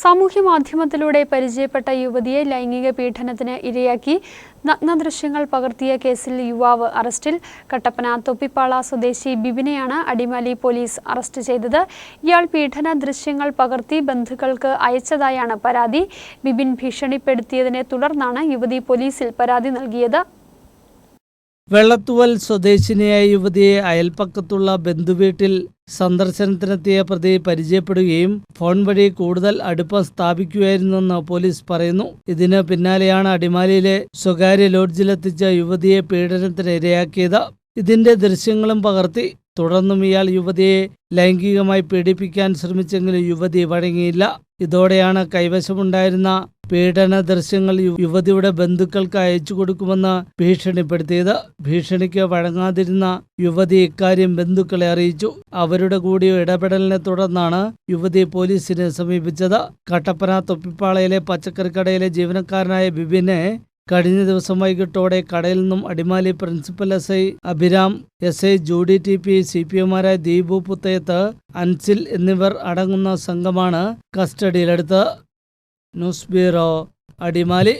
സാമൂഹ്യ മാധ്യമത്തിലൂടെ പരിചയപ്പെട്ട യുവതിയെ ലൈംഗിക പീഡനത്തിന് ഇരയാക്കി നഗ്ന ദൃശ്യങ്ങൾ പകർത്തിയ കേസിൽ യുവാവ് അറസ്റ്റിൽ. കട്ടപ്പന തൊപ്പിപ്പാള സ്വദേശി ബിബിനെയാണ് അടിമാലി പോലീസ് അറസ്റ്റ് ചെയ്തത്. ഇയാൾ പീഡന ദൃശ്യങ്ങൾ പകർത്തി ബന്ധുക്കൾക്ക് അയച്ചതായാണ് പരാതി. ബിബിൻ ഭീഷണിപ്പെടുത്തിയതിനെ തുടർന്നാണ് യുവതി പോലീസിൽ പരാതി നൽകിയത്. വെള്ളത്തുവൽ സ്വദേശിനിയായ യുവതിയെ അയൽപ്പക്കത്തുള്ള ബന്ധുവീട്ടിൽ സന്ദർശനത്തിനെത്തിയ പ്രതി പരിചയപ്പെടുകയും ഫോൺ വഴി കൂടുതൽ അടുപ്പം സ്ഥാപിക്കുകയായിരുന്നെന്ന് പോലീസ് പറയുന്നു. ഇതിന് പിന്നാലെയാണ് അടിമാലിയിലെ സ്വകാര്യ ലോഡ്ജിലെത്തിച്ച യുവതിയെ പീഡനത്തിന് ഇരയാക്കിയത് ഇതിന്റെ ദൃശ്യങ്ങളും പകർത്തി തുടർന്നും ഇയാൾ യുവതിയെ ലൈംഗികമായി പീഡിപ്പിക്കാൻ ശ്രമിച്ചെങ്കിലും യുവതി വഴങ്ങിയില്ല. ഇതോടെയാണ് കൈവശമുണ്ടായിരുന്ന പീഡന ദൃശ്യങ്ങൾ യുവതിയുടെ ബന്ധുക്കൾക്ക് അയച്ചു കൊടുക്കുമെന്ന് ഭീഷണിപ്പെടുത്തിയത്. ഭീഷണിക്ക് വഴങ്ങാതിരുന്ന യുവതി ഇക്കാര്യം ബന്ധുക്കളെ അറിയിച്ചു. അവരുടെ കൂടി ഇടപെടലിനെ തുടർന്നാണ് യുവതി പോലീസിനെ സമീപിച്ചത്. കട്ടപ്പന തൊപ്പിപ്പാളയിലെ പച്ചക്കറിക്കടയിലെ ജീവനക്കാരനായ ബിബിനെ കഴിഞ്ഞ ദിവസം വൈകിട്ടോടെ കടയിൽ നിന്നും Adimali principal S I Abhiram S I Judy T P C P എമാരായ Deepu Puthayath Ansil എന്നിവർ അടങ്ങുന്ന സംഘമാണ് കസ്റ്റഡിയിലെടുത്ത്. News bureau Adimali.